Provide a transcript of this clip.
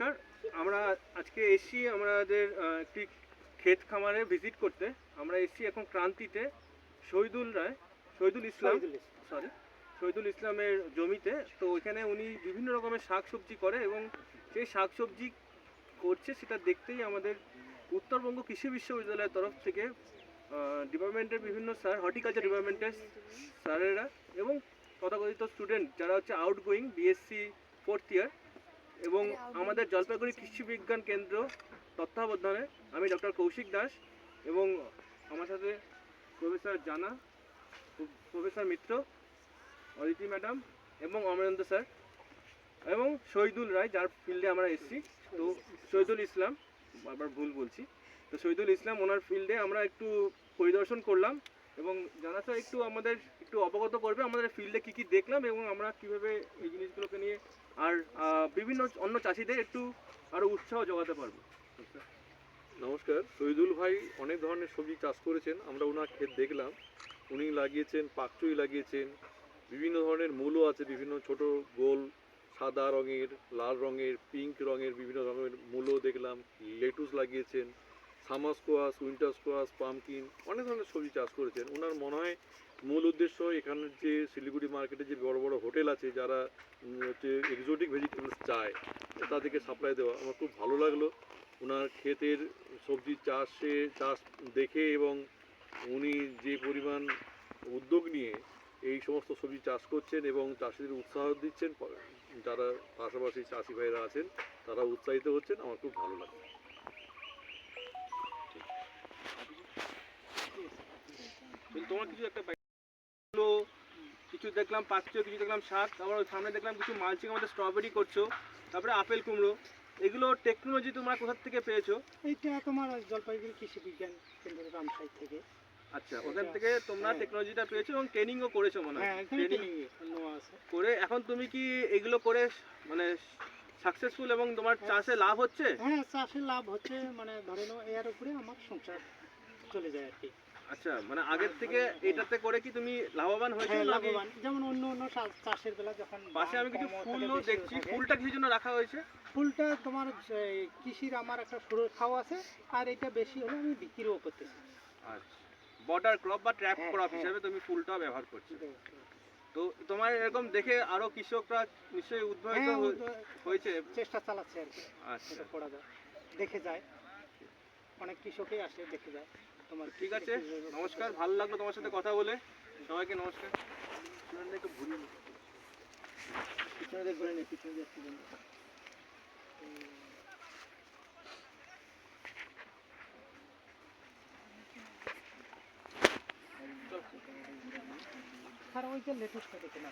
নমস্কার। আমরা আজকে এসছি আমাদের একটি ক্ষেত খামারে ভিজিট করতে। আমরা এসছি এখন ক্রান্তিতে শহীদুল রায় শহীদুল ইসলাম সরি শহীদুল ইসলামের জমিতে। তো ওইখানে উনি বিভিন্ন রকমের শাক সবজি করে এবং সেই শাক সবজি করছে সেটা দেখতেই আমাদের উত্তরবঙ্গ কৃষি বিশ্ববিদ্যালয়ের তরফ থেকে ডিপার্টমেন্টের বিভিন্ন স্যার হর্টিকালচার ডিপার্টমেন্টের স্যারেরা এবং তথাকথিত স্টুডেন্ট যারা হচ্ছে আউটগোয়িং বিএসসি ফোর্থ ইয়ার এবং আমাদের জলপাইগুড়ি কৃষি বিজ্ঞান কেন্দ্র তত্ত্বাবধানে আমি ডক্টর কৌশিক দাস এবং আমার সাথে প্রফেসর জানা, প্রফেসর মিত্র, অদিতি ম্যাডাম এবং অমরেন্দ্র স্যার এবং শহীদুল রায়, যার ফিল্ডে আমরা এসেছি। তো শহীদুল ইসলাম, বারবার ভুল বলছি। তো শহীদুল ইসলাম ওনার ফিল্ডে আমরা একটু পরিদর্শন করলাম। এবং জানা স্যার একটু আমাদের, একটু অবগত করবে আমাদের ফিল্ডে কি কি দেখলাম এবং আমরা কীভাবে এই জিনিসগুলোকে নিয়ে আর বিভিন্ন অন্য চাষিদের একটু আরও উৎসাহ যোগাতে পারব। নমস্কার, শহীদুল ভাই অনেক ধরনের সবজি চাষ করেছেন, আমরা ওনার ক্ষেত দেখলাম। উনি লাগিয়েছেন, পাকচুই লাগিয়েছেন, বিভিন্ন ধরনের মূলও আছে, বিভিন্ন ছোট গোল, সাদা রঙের, লাল রঙের পিঙ্ক রঙের বিভিন্ন রঙের মূলও দেখলাম, লেটুস লাগিয়েছেন। Summer squash, winter squash, pumpkin, অনেক ধরনের সবজি চাষ করেছেন। ওনার মনে হয় মূল উদ্দেশ্য এখানের যে শিলিগুড়ি মার্কেটে যে বড় বড় হোটেল আছে, যারা হচ্ছে এক্সোটিক ভেজিটেবলস চায়, তাদেরকে সাপ্লাই দেওয়া। আমার খুব ভালো লাগল ওনার ক্ষেতের সবজি চাষে, চাষ দেখে এবং উনি যে পরিমাণ উদ্যোগ নিয়ে এই সমস্ত সবজি চাষ করছেন এবং চাষিদের উৎসাহ দিচ্ছেন, যারা পাশাপাশি চাষি ভাইরা আছেন, তারা উৎসাহিত হচ্ছেন। আমার খুব ভালো লাগে তোমার কিছু একটা কিছু দেখলাম পাচ্ছ কিছু দেখলাম শাক ওই সামনে দেখলাম কিছু মালচিং আমাদের স্ট্রবেরি করছ তারপরে আপেল কুমড়ো এগুলো টেকনোলজি তোমরা কোথা থেকে পেয়েছ? এইটা তোমার জলপাইগুড়ি কৃষি বিজ্ঞান কেন্দ্র রামসাই থেকে। আচ্ছা ওখান থেকে তোমরা হ্যাঁ। টেকনোলজিটা পেয়েছ এবং ট্রেনিংও করেছ মনে হয়। হ্যাঁ ট্রেনিং আছে। করে এখন তুমি কি এগুলো করে মানে সাকসেসফুল এবং তোমার চাষে লাভ হচ্ছে? হ্যাঁ চাষে লাভ হচ্ছে মানে ধরে নাও এর উপরে আমার সংসার চলে যায় আর কি। আচ্ছা মানে আগের থেকে এটাতে করে কি তুমি লাভবান হয়েছো হ্যাঁ নাকি? লাভবান। যেমন অন্য অন্য চাষের বেলা যখন পাশে আমি কিছু ফুলও দেখছি। ফুলটা কিসের জন্য রাখা হয়েছে? ফুলটা তোমার কৃষির আমার একটা সুরক্ষাও আছে আর এটা বেশি হলে আমি বিক্রিও করতেছি। আচ্ছা। বর্ডার ক্রপ বা ট্র্যাপ হ্যাঁ, ক্রপ হ্যাঁ। হিসেবে তুমি ফুলটা ব্যবহার করছ। তো তোমার এরকম দেখে আরও কৃষকরা নিশ্চয়ই উদ্ভাবিত হ্যাঁ হয়ে- হয়েছে? চেষ্টা চালাচ্ছে আর কি। আচ্ছা। দেখে যায়। অনেক কৃষকই আসে দেখে যায়। ঠিক আছে? নমস্কার, ভালো লাগল তোমার সাথে কথা বলে। সবাইকে নমস্কার। পিছনে ওই যে লেটুসটা না